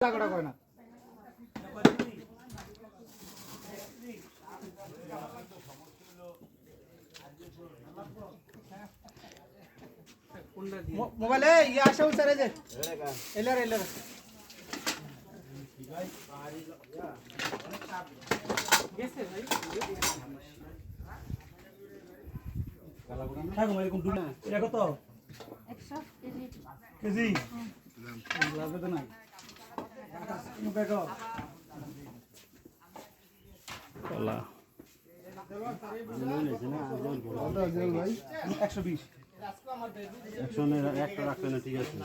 টাকাটা কয় না? মোবাইলে ইয়ে আসে স্যার এই যে। এলার এলার। এটা কত কেজি? কেজি লাগবে তো নাই। কলা একশো বিশ। একটা রাখবে না ঠিক আছে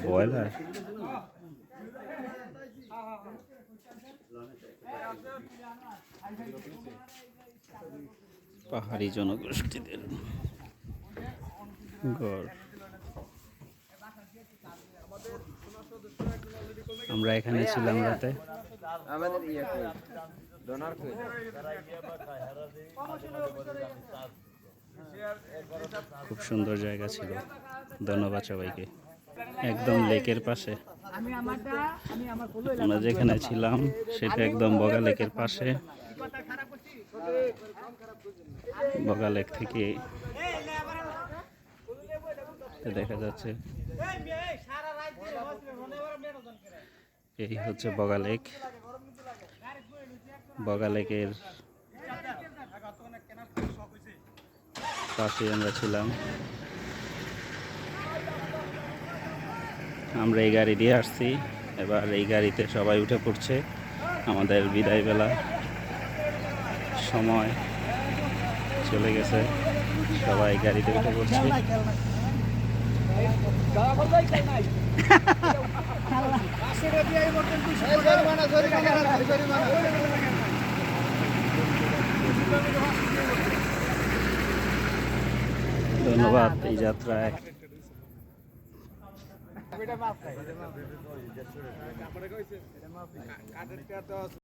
ব্রয়লার পাহাড়ি জনগোষ্ঠীদের গড় আমরা এখানে ছিলাম রাতে। খুব সুন্দর জায়গা ছিল ধন্যবাদ সবাইকে। একদম লেকের পাশে। আমরা যেখানে ছিলাম সেটা একদম বগা লেকের পাশে। বগা লেক থেকে দেখা যাচ্ছে। এই হচ্ছে বগা লেক। বগা লেকের পাশে আমরা ছিলাম। আমরা এই গাড়ি দিয়ে আসছি। এবার এই গাড়িতে সবাই উঠে পড়ছে। আমাদের বিদায় বেলা সময় চলে গেছে। সবাই গাড়িতে উঠে পড়ছে। ধন্যবাদ এই যাত্রায়